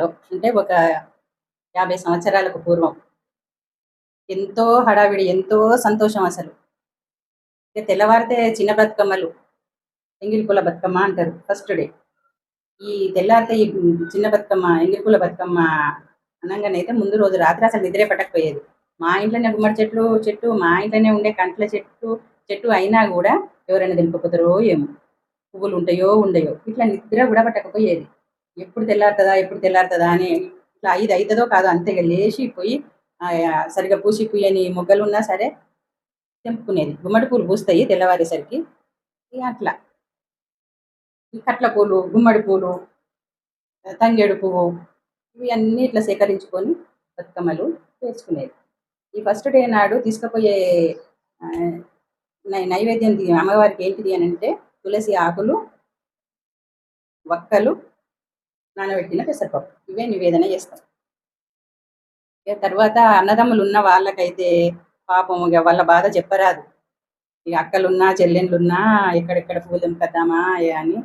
లో అంటే ఒక యాభై సంవత్సరాలకు పూర్వం. ఎంతో హడావిడి ఎంతో సంతోషం అసలు. ఇక తెల్లవారితే చిన్న బతుకమ్మలు ఎంగిలిపుల బతుకమ్మ అంటారు ఫస్ట్ డే ఈ తెల్లారితే ఈ చిన్న బతుకమ్మ ఎంగిలిపుల బతుకమ్మ అనగానైతే ముందు రోజు రాత్రి అసలు నిద్రే పట్టకపోయేది. మా ఇంట్లోనే గుమ్మడి చెట్లు చెట్టు మా ఇంట్లోనే ఉండే కంట్ల చెట్టు చెట్టు అయినా కూడా ఎవరైనా దింపకపోతారో ఏమో. పువ్వులు ఉంటాయో ఉండయో ఇట్లా నిద్ర కూడా పట్టకపోయేది. ఎప్పుడు తెల్లారుతుందా ఎప్పుడు తెల్లారుతుందా అని ఇట్లా ఐదు అవుతుందో కాదో అంతగా లేచిపోయి సరిగా పూసి పూయని మొగ్గలు ఉన్నా సరే తెంపుకునేది. గుమ్మడి పూలు పూస్తాయి తెల్లవారేసరికి. అట్లా. కట్ల పూలు గుమ్మడి పూలు తంగేడు పువ్వు ఇవన్నీ ఇట్లా సేకరించుకొని బతుకమ్మలు పేర్చుకునేది. ఈ ఫస్ట్ డే నాడు తీసుకుపోయే నైవేద్యం అమ్మవారికి ఏంటిది అని అంటే తులసి ఆకులు వక్కలు నానబెట్టిన పెసరపప్పు. ఇవే నివేదన చేస్తాం. ఇక తర్వాత అన్నదమ్ములు ఉన్న వాళ్ళకైతే పాపం ఇక వాళ్ళ బాధ చెప్పరాదు. ఇక అక్కలున్నా చెల్లెళ్ళున్నా ఎక్కడెక్కడ పూలు తెంపుకొద్దామా అని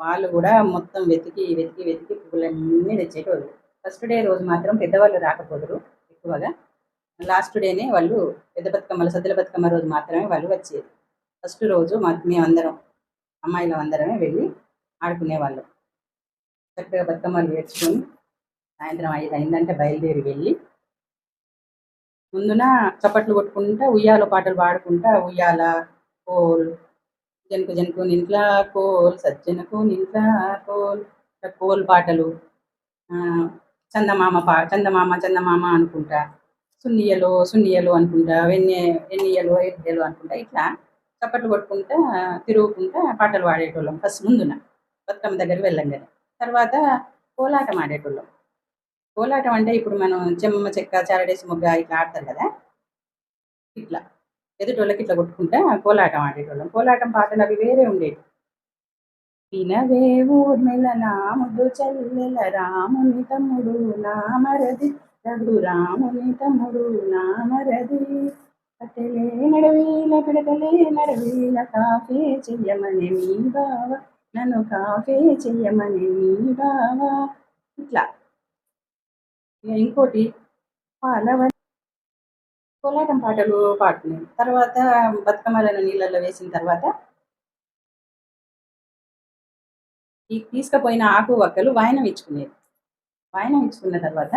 వాళ్ళు కూడా మొత్తం వెతికి వెతికి వెతికి పూలన్నీ తెచ్చేటోళ్ళు. ఫస్ట్ డే రోజు మాత్రం పెద్దవాళ్ళు రాకపోదురు ఎక్కువగా. లాస్ట్ డేనే వాళ్ళు పెద్ద బతుకమ్మలు సద్దుల బతుకమ్మ రోజు మాత్రమే వాళ్ళు వచ్చేది. ఫస్ట్ రోజు మా మేమందరం అమ్మాయిలం అందరమే వెళ్ళి ఆడుకునేవాళ్ళం. చక్కగా బతుకమ్మలు వేసుకొని సాయంత్రం ఐదు అయిందంటే బయలుదేరి వెళ్ళి ముందున చప్పట్లు కొట్టుకుంటా ఉయ్యాల పాటలు పాడుకుంటా ఉయ్యాల కోల్ జనకు జనకు నింట్లా కోల్ సజ్జనకు నింట్లా కోల్ కోల్ పాటలు ఆ, చందమామ పా చందమామ చందమామ అనుకుంటా సున్నియలు సున్నియలు అనుకుంటా వెన్నె వెన్నెయ్యలు ఎడ్డెలు అనుకుంటా ఇట్లా చప్పట్లు కొట్టుకుంటా తిరుగుకుంటా పాటలు పాడేటోళ్ళం ఫస్ట్ ముందున బతుకమ్మ దగ్గరికి వెళ్ళంగానే. తర్వాత కోలాటం ఆడేటోళ్ళం. కోలాటం అంటే ఇప్పుడు మనం చెమ్మ చెక్క చారడేసి ముగ్గ ఇట్లా ఆడతారు కదా? ఇట్లా. ఎదుటోళ్ళకి ఇట్లా కొట్టుకుంటా కోలాటం ఆడేటోళ్ళం. కోలాటం పాటలు అవి వేరే ఉండేవి. వినవే ఊర్మిళ నాముడు చెల్లెల రాముని తమ్ముడు నామరది రఘు రాముని తమ్ముడు నామరది కట్టెలే నడవీల పిడకలే నడవీల కాఫీ చెయ్యమని మీ బావ. నన్ను కాఫీ చెయ్యమని నీ బావ ఇట్లా ఇంకోటి పాలవ కోలాటం పాటలు పాడుకునేది తర్వాత బతుకమ్మలను నీళ్ళల్లో వేసిన తర్వాత ఈ తీసుకుపోయిన ఆకు వక్కలు వాయనం ఇచ్చుకునేది. వాయనం ఇచ్చుకున్న తర్వాత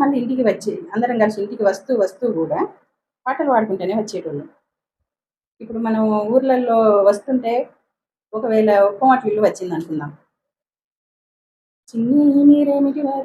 మళ్ళీ ఇంటికి వచ్చి అందరం కలిసి ఇంటికి వస్తూ వస్తూ కూడా పాటలు పాడుకుంటూనే వచ్చేటోళ్ళు. ఇప్పుడు మనం ఊర్లలో వస్తుంటే ఒకవేళ కోమటి విలువ వచ్చింది అనుకుందాం చిన్ని మీరేమిటి వారు?